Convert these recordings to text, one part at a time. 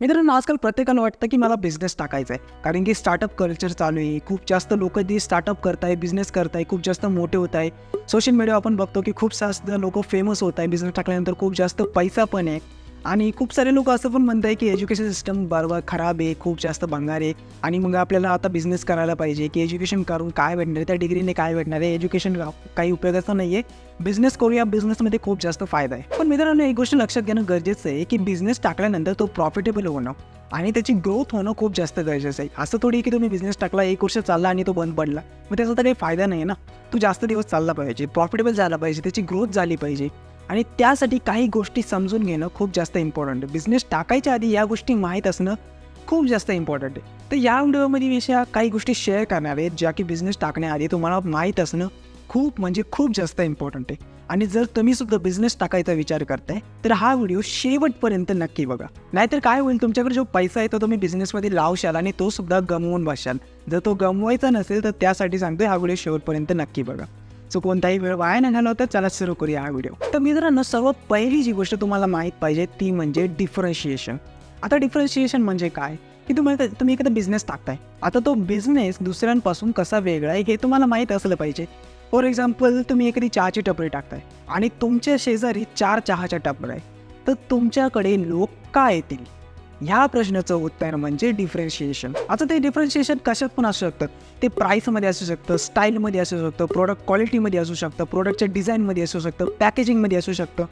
मित्रांनो आजकाल प्रत्येकाला वाटतं की मला बिझनेस टाकायचा आहे कारण की स्टार्टअप कल्चर चालू आहे. खूप जास्त लोक जे स्टार्टअप करताय बिझनेस करताय खूप जास्त मोठे होत आहे. सोशल मीडिया आपण बघतो की खूप जास्त लोक फेमस होत आहे. बिझनेस टाकल्यानंतर खूप जास्त पैसा पण आहे. आणि खूप सारे लोक असं पण म्हणत आहे की एज्युकेशन सिस्टम बरोबर खराब आहे खूप जास्त भंगार आहे. आणि मग आपल्याला आता बिझनेस करायला पाहिजे की एज्युकेशन करून काय भेटणार आहे? त्या डिग्रीने काय भेटणार आहे? एज्युकेशन काही उपयोगाचं नाही आहे बिझनेस करूया बिझनेसमध्ये खूप जास्त फायदा आहे. पण मित्रांनो एक गोष्ट लक्षात घेणं गरजेचं आहे की बिझनेस टाकल्यानंतर तो प्रॉफिटेबल होणं आणि त्याची ग्रोथ होणं खूप जास्त गरजेचं आहे. असं थोडी की तुम्ही बिझनेस टाकला एक वर्ष चालला आणि तो बंद पडला. मग त्याचा तर काही फायदा नाही ना. तो जास्त दिवस चालला पाहिजे प्रॉफिटेबल झाला पाहिजे त्याची ग्रोथ झाली पाहिजे. आणि त्यासाठी काही गोष्टी समजून घेणं खूप जास्त इम्पॉर्टंट आहे. बिझनेस टाकायच्या आधी या गोष्टी माहीत असणं खूप जास्त इम्पॉर्टंट आहे. तर या व्हिडिओमध्ये मी अशा काही गोष्टी शेअर करणार आहेत ज्या की बिझनेस टाकण्याआधी तुम्हाला माहीत असणं खूप म्हणजे खूप जास्त इम्पॉर्टंट आहे. आणि जर तुम्ही सुद्धा बिझनेस टाकायचा विचार करताय तर हा व्हिडिओ शेवटपर्यंत नक्की बघा. नाहीतर काय होईल तुमच्याकडे जो पैसा आहे तो तुम्ही बिझनेसमध्ये लावशाल आणि तो सुद्धा गमवून बसाल. जर तो गमवायचा नसेल तर त्यासाठी सांगतोय हा व्हिडिओ शेवटपर्यंत नक्की बघा. सो कोणताही वेळ वाया नाही घालवता चला सुरू करूया हा व्हिडिओ तर मित्रांनो सर्वात पहिली जी गोष्ट तुम्हाला माहीत पाहिजे ती म्हणजे डिफरन्शिएशन आता डिफरन्शिएशन म्हणजे काय? की तुम्हाला तुम्ही एखादा बिझनेस टाकताय. आता तो बिझनेस दुसऱ्यांपासून कसा वेगळा आहे हे तुम्हाला माहीत असलं पाहिजे. फॉर एक्झाम्पल तुम्ही एखादी चहाची टपरी टाकताय आणि तुमच्या शेजारी चार चहाच्या टपऱ्या आहे तर तुमच्याकडे लोक का येतील? ह्या प्रश्नाचं उत्तर म्हणजे डिफरन्शिएशन आता ते डिफरन्शिएशन कशात पण असू शकतं. ते प्राईसमध्ये असू शकतं स्टाईलमध्ये असू शकतं प्रोडक्ट क्वालिटीमध्ये असू शकतं प्रोडक्टच्या डिझाईनमध्ये असू शकतं पॅकेजिंगमध्ये असू शकतं.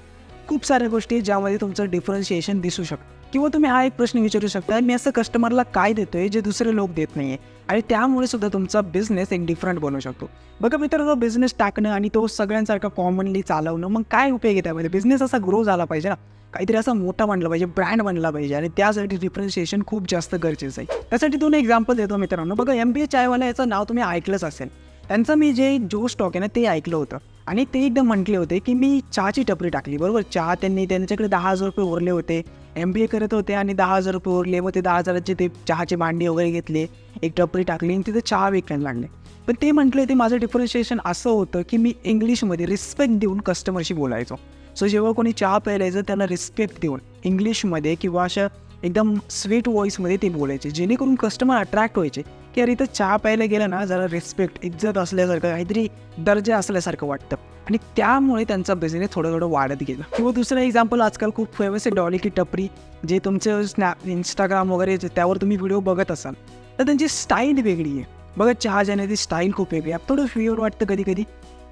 खूप साऱ्या गोष्टी ज्यामध्ये तुमचं डिफरन्शिएशन दिसू शकतं. किंवा तुम्ही हा एक प्रश्न विचारू शकता मी असं कस्टमरला काय देतोय जे दुसरे लोक देत नाही आहे आणि त्यामुळे सुद्धा तुमचा बिझनेस एक डिफरंट बनू शकतो. बघा मित्रांनो बिझनेस टाकणं आणि तो सगळ्यांसारखं कॉमनली चालवणं मग काय उपयोग आहे त्यामध्ये? बिझनेस असा ग्रो झाला पाहिजे ना. काहीतरी असा मोठा बनला पाहिजे ब्रँड बनला पाहिजे आणि त्यासाठी डिफरन्शिएशन खूप जास्त गरजेचं आहे. त्यासाठी दोन एक्झाम्पल देतो मित्रांनो. बघा एम बी ए चायवाला याचं नाव तुम्ही ऐकलंच असेल. त्यांचं मी जे जो स्टॉक आहे ना ते ऐकलं होतं. आणि ते एकदम म्हटले होते की मी चहाची टपरी टाकली बरोबर? चहा त्यांनी त्यांच्याकडे दहा हजार रुपये उरले होते. एम बी ए करत होते आणि दहा हजार रुपये उरले. मग ते दहा हजाराचे ते चहाचे भांडी वगैरे घेतले एक टपरी टाकली आणि तिथे चहा विकायला लागले. पण ते म्हटले होते माझं डिफरन्शिएशन असं होतं की मी इंग्लिशमध्ये रिस्पेक्ट देऊन कस्टमरशी बोलायचो. सो जेव्हा कोणी चहा प्यायला यायचं त्यांना रिस्पेक्ट देऊन इंग्लिशमध्ये किंवा अशा एकदम स्वीट व्हॉईसमध्ये ते बोलायचे. जेणेकरून कस्टमर अट्रॅक्ट व्हायचे. की अरे इथं चहा प्यायला गेलं ना जरा रिस्पेक्ट इज्जत असल्यासारखं काहीतरी दर्जा असल्यासारखं वाटतं. आणि त्यामुळे त्यांचा बिझनेस थोडं थोडं वाढत गेलं. किंवा दुसरं एक्झाम्पल आजकाल खूप फेमस आहे डॉली की टपरी जे तुमचं स्नॅप इंस्टाग्राम वगैरे त्यावर तुम्ही व्हिडिओ बघत असाल तर त्यांची स्टाईल वेगळी आहे. बघा चहा जाण्याची स्टाईल खूप वेगळी आहे. थोडं फ्युअर वाटतं कधी कधी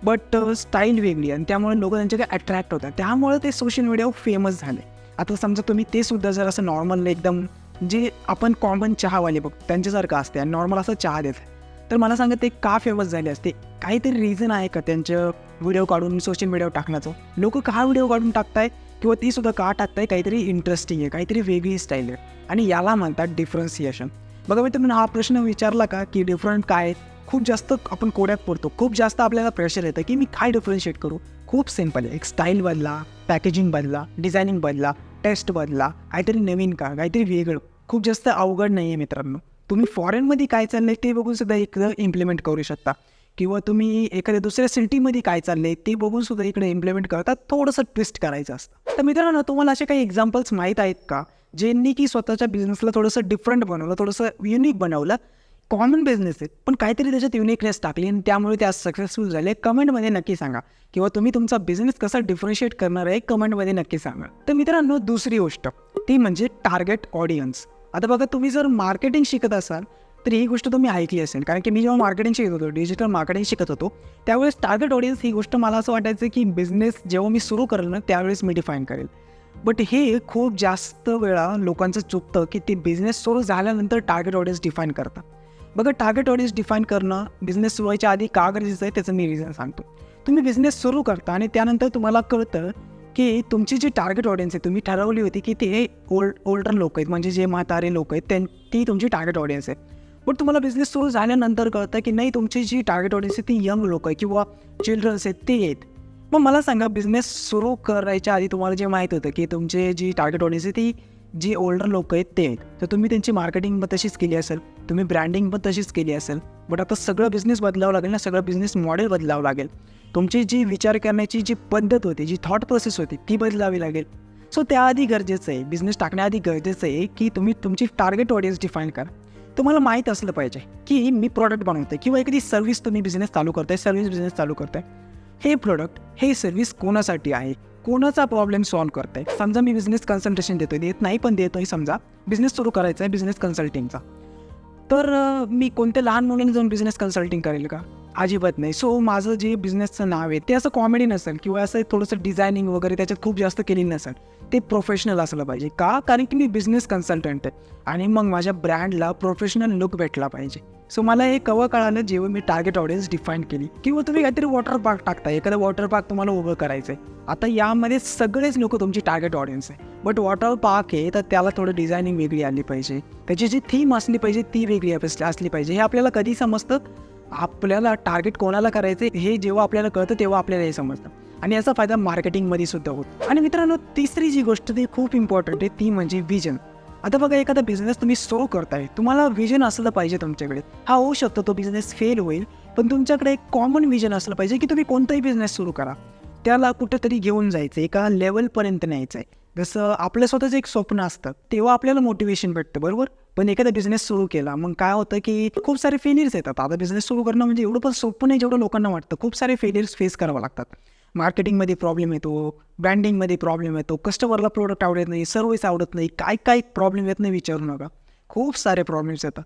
बट स्टाईल वेगळी आहे. आणि त्यामुळे लोक त्यांच्याकडे अट्रॅक्ट होतात. त्यामुळे ते सोशल मीडियावर फेमस झाले. आता समजा तुम्ही ते सुद्धा जर असं नॉर्मल एकदम जे आपण कॉमन चहावाले बघ त्यांच्यासारखं असते आणि नॉर्मल असं चहा देत. तर मला सांगा ते का फेमस झाले असते? काहीतरी रिझन आहे का त्यांचं व्हिडिओ काढून सोशल मीडियावर टाकण्याचं? लोक का व्हिडिओ काढून टाकताय? किंवा ती सुद्धा का टाकताय? काहीतरी इंटरेस्टिंग आहे काहीतरी वेगळी स्टाईल आहे. आणि याला म्हणतात डिफरन्सिएशन बघा मी तुम्ही हा प्रश्न विचारला का की डिफरंट काय? खूप जास्त आपण कोड्यात पडतो. खूप जास्त आपल्याला प्रेशर येतं की मी काय डिफरन्शिएट करू? खूप सिंपल आहे. एक स्टाईल बदला पॅकेजिंग बदला डिझायनिंग बदला. टेस्ट बदला काहीतरी नवीन का काहीतरी वेगळं. खूप जास्त अवघड नाही आहे मित्रांनो. तुम्ही फॉरेनमध्ये काय चाललंय ते बघून सुद्धा इकडं इम्प्लिमेंट करू शकता. किंवा तुम्ही एखाद्या दुसऱ्या सिटीमध्ये काय चाललंय ते बघून सुद्धा इकडे इम्प्लिमेंट करता थोडंसं ट्विस्ट करायचं असतं. तर मित्रांनो तुम्हाला असे काही एक्झाम्पल्स माहीत आहेत का? ज्यांनी की स्वतःच्या बिझनेसला थोडंसं डिफरंट बनवलं थोडंसं युनिक बनवलं कॉमन बिझनेस आहेत. पण काहीतरी त्याच्यात युनिकनेस टाकली आणि त्यामुळे त्या सक्सेसफुल झाले. कमेंटमध्ये नक्की सांगा. किंवा तुम्ही तुमचा बिझनेस कसा डिफरन्शिएट करणार आहे कमेंटमध्ये नक्की सांगा. तर मित्रांनो दुसरी गोष्ट ती म्हणजे टार्गेट ऑडियन्स आता बघा तुम्ही जर मार्केटिंग शिकत असाल तर ही गोष्ट तुम्ही ऐकली असेल. कारण की मी जेव्हा मार्केटिंग शिकत होतो डिजिटल मार्केटिंग शिकत होतो त्यावेळेस टार्गेट ऑडियन्स ही गोष्ट मला असं वाटायचं की बिझनेस जेव्हा मी सुरू करेल ना त्यावेळेस मी डिफाईन करेल. बट हे खूप जास्त वेळा लोकांचं चुकतं की ते बिझनेस सुरू झाल्यानंतर टार्गेट ऑडियन्स डिफाईन करतात. बघा टार्गेट ऑडियन्स डिफाईन करणं बिझनेस सुरू व्हायच्या आधी का गरजेचं आहे त्याचं मी रिझन सांगतो. तुम्ही बिझनेस सुरू करता आणि त्यानंतर तुम्हाला कळतं की तुमची जी टार्गेट ऑडियन्स आहे तुम्ही ठरवली होती की ते ओल्ड ओल्डर लोक आहेत म्हणजे जे म्हातारे लोक आहेत त्यां ती तुमची टार्गेट ऑडियन्स आहे. बट तुम्हाला बिझनेस सुरू झाल्यानंतर कळतं की नाही तुमची जी टार्गेट ऑडियन्स आहे ती यंग लोक आहे किंवा चिल्ड्रन्स आहेत ते आहेत. मग मला सांगा बिझनेस सुरू करायच्या आधी तुम्हाला जे माहीत होतं की तुमचे जी टार्गेट ऑडियन्स आहे ती जी ओल्डर लोक आहेत ते आहेत. तर तुम्ही त्यांची मार्केटिंग पण तशीच केली असेल तुम्ही ब्रँडिंग पण तशीच केली असेल बट आता सगळं बिझनेस बदलावं लागेल ना सगळं बिझनेस मॉडेल बदलावं लागेल. तुमची जी विचार करण्याची जी पद्धत होती जी थॉट प्रोसेस होती ती बदलावी लागेल. सो त्याआधी गरजेचं आहे बिझनेस टाकण्याआधी गरजेचं आहे की तुम्ही तुमची टार्गेट ऑडियन्स डिफाईन करा. तुम्हाला माहीत असलं पाहिजे की मी प्रॉडक्ट बनवते किंवा एखादी सर्व्हिस तुम्ही बिझनेस चालू करताय सर्व्हिस बिझनेस चालू करताय. हे प्रोडक्ट हे सर्व्हिस कोणासाठी आहे? कोणाचा प्रॉब्लेम सॉल्व्ह करताय? समजा मी बिझनेस कन्सल्टेशन देतोय देत नाही पण देतोय समजा. बिझनेस सुरू करायचा आहे बिझनेस कन्सल्टिंगचा तर मी कोणत्या लहान मुलांनी जाऊन बिझनेस कन्सल्टिंग करेल का? अजिबात नाही. सो माझं जे बिझनेसचं नाव आहे ते असं कॉमेडी नसेल किंवा असं थोडंसं डिझायनिंग वगैरे त्याच्यात खूप जास्त केली नसेल ते प्रोफेशनल असलं पाहिजे. का? कारण की मी बिझनेस कन्सल्टंट आहे आणि मग माझ्या ब्रँडला प्रोफेशनल लुक भेटला पाहिजे. सो मला हे कवं कळालं जेव्हा मी टार्गेट ऑडियन्स डिफाईन केली. किंवा तुम्ही काहीतरी वॉटर पार्क टाकता एखादं वॉटर पार्क तुम्हाला उभं करायचं आहे आता यामध्ये सगळेच लोक तुमची टार्गेट ऑडियन्स आहे. बट वॉटर पार्क आहे तर त्याला थोडं डिझायनिंग वेगळी आली पाहिजे. त्याची जी थीम असली पाहिजे ती वेगळी असली पाहिजे. हे आपल्याला कधी समजतं? आपल्याला टार्गेट कोणाला करायचं हे जेव्हा आपल्याला कळतं तेव्हा आपल्याला हे समजतं. आणि याचा फायदा मार्केटिंगमध्ये सुद्धा होतो. आणि मित्रांनो तिसरी जी गोष्ट ती खूप इम्पॉर्टंट आहे ती म्हणजे विजन आता बघा एखादा बिझनेस तुम्ही सुरू करताय तुम्हाला विजन असलं पाहिजे तुमच्याकडे. हा होऊ शकतो तो बिझनेस फेल होईल पण तुमच्याकडे एक कॉमन विजन असलं पाहिजे की तुम्ही कोणताही बिझनेस सुरू करा. त्याला कुठेतरी घेऊन जायचं एका लेवलपर्यंत न्यायचं आहे जसं आपलं स्वतःचं एक स्वप्न असतं तेव्हा आपल्याला मोटिवेशन भेटतं बरोबर? पण एखादा बिझनेस सुरू केला मग काय होतं की खूप सारे फेलियर्स येतात. आता बिझनेस सुरू करणं म्हणजे एवढं पण सोपं नाही जेवढं लोकांना वाटतं. खूप सारे फेलियर्स फेस करावं लागतात. मार्केटिंगमध्ये प्रॉब्लेम येतो ब्रँडिंगमध्ये प्रॉब्लेम येतो कस्टमरला प्रोडक्ट आवडत नाही सर्विस आवडत नाही काय काय प्रॉब्लेम येत नाही विचारू नका. खूप सारे प्रॉब्लेम्स येतात.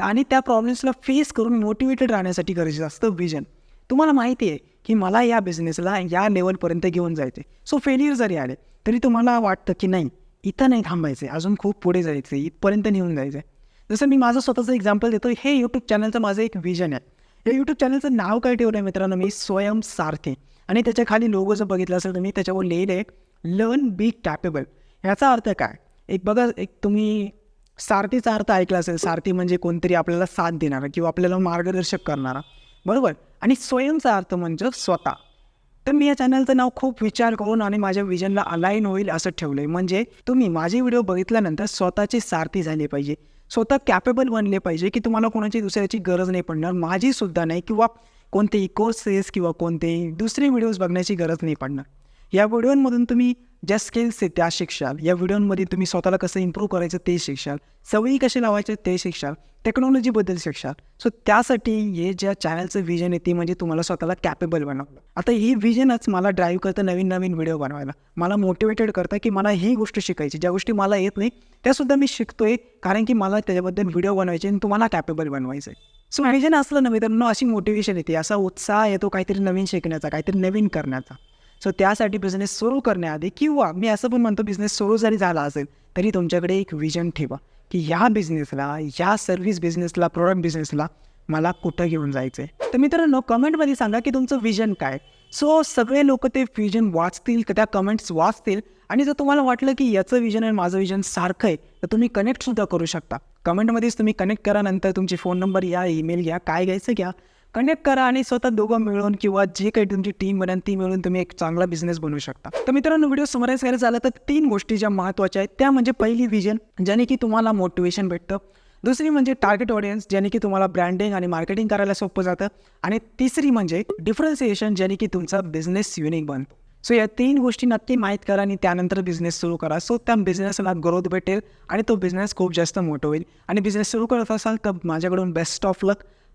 आणि त्या प्रॉब्लेम्सला फेस करून मोटिवेटेड राहण्यासाठी गरजेचं असतं विजन तुम्हाला माहिती आहे की मला या बिझनेसला या लेवलपर्यंत घेऊन जायचे सो फेलियर जरी आले तरी तुम्हाला वाटतं की नाही इथं नाही थांबायचं आहे अजून खूप पुढे जायचं आहे इथपर्यंत नेऊन जायचं आहे जसं मी माझं स्वतःचं एक्झाम्पल देतो हे यूट्यूब चॅनलचं माझं एक विजन आहे. या यूट्यूब चॅनलचं नाव काय ठेवलं आहे मित्रांनो? मी स्वयं सारथे आणि त्याच्याखाली लोगो जर बघितलं असेल तर मी त्याच्यावर लिहिलं आहे लर्न बी कॅपेबल ह्याचा अर्थ काय? एक बघा एक तुम्ही सारथीचा अर्थ ऐकला असेल सारथी म्हणजे कोणतरी आपल्याला साथ देणारा किंवा आपल्याला मार्गदर्शक करणारा. बरोबर. आणि स्वयंचा अर्थ म्हणजे स्वतः. तर मी या चॅनलचं नाव खूप विचार करून आणि माझ्या विजनला अलाईन होईल असं ठेवलं आहे म्हणजे तुम्ही माझे व्हिडिओ बघितल्यानंतर स्वतःची सारथी झाले पाहिजे. स्वतः कॅपेबल बनले पाहिजे की तुम्हाला कोणाची दुसऱ्याची गरज नाही पडणार माझीसुद्धा नाही किंवा कोणतेही कोर्सेस किंवा कोणतेही दुसरे व्हिडिओज बघण्याची गरज नाही पडणार. या व्हिडिओमधून तुम्ही ज्या स्किल्स आहेत त्या शिकशाल या व्हिडिओमध्ये तुम्ही स्वतःला कसं इम्प्रूव्ह करायचं ते शिक्षाल. सवयी कसे लावायचे ते शिकशाल टेक्नॉलॉजीबद्दल शिक्षाल. सो त्यासाठी हे ज्या चॅनलचं विजन आहे ते म्हणजे तुम्हाला स्वतःला कॅपेबल बनवलं. आता ही विजनच मला ड्राईव्ह करतं नवीन नवीन व्हिडिओ बनवायला. मला मोटिवेटेड करतं की मला ही गोष्ट शिकायची. ज्या गोष्टी मला येत नाही त्यासुद्धा मी शिकतोय कारण की मला त्याच्याबद्दल व्हिडिओ बनवायचे आणि तुम्हाला कॅपेबल बनवायचं आहे सो विजन असलं तर मित्रांनो अशी मोटिवेशन येते. असा उत्साह येतो काहीतरी नवीन शिकण्याचा काहीतरी नवीन करण्याचा. सो त्यासाठी बिझनेस सुरू करण्याआधी किंवा मी असं पण म्हणतो बिझनेस सुरू जरी झाला असेल तरी तुमच्याकडे एक विजन ठेवा की ह्या बिझनेसला ह्या सर्व्हिस बिझनेसला प्रोडक्ट बिझनेसला मला कुठं घेऊन जायचं आहे तर मित्रांनो कमेंटमध्ये सांगा की तुमचं विजन काय? सो सगळे लोक ते विजन वाचतील त्या कमेंट्स वाचतील. आणि जर तुम्हाला वाटलं की याचं विजन आणि माझं विजन सारखं आहे तर तुम्ही कनेक्टसुद्धा करू शकता. कमेंटमध्येच तुम्ही कनेक्ट करा नंतर तुमचे फोन नंबर या ईमेल घ्या काय घ्यायचं घ्या. कनेक्ट करा आणि स्वतः दोघं मिळून किंवा जे काही तुमची टीम बनेल ती मिळून तुम्ही एक चांगला बिझनेस बनवू शकता. तर मित्रांनो व्हिडिओ समराईज करायचं झालं तर तीन गोष्टी ज्या महत्त्वाच्या आहेत. त्या म्हणजे पहिली विजन ज्याने की तुम्हाला मोटिवेशन भेटतं. दुसरी म्हणजे टार्गेट ऑडियन्स ज्याने की तुम्हाला ब्रँडिंग आणि मार्केटिंग करायला सोपं जातं. आणि तिसरी म्हणजे डिफरन्सिएशन ज्याने की तुमचा बिझनेस युनिक बनतो. सो या तीन गोष्टी नक्की माहीत करा आणि त्यानंतर बिझनेस सुरू करा. सो त्या बिझनेसला ग्रोथ भेटेल आणि तो बिझनेस खूप जास्त मोठं होईल. आणि बिझनेस सुरू करत असाल तर माझ्याकडून बेस्ट ऑफ लक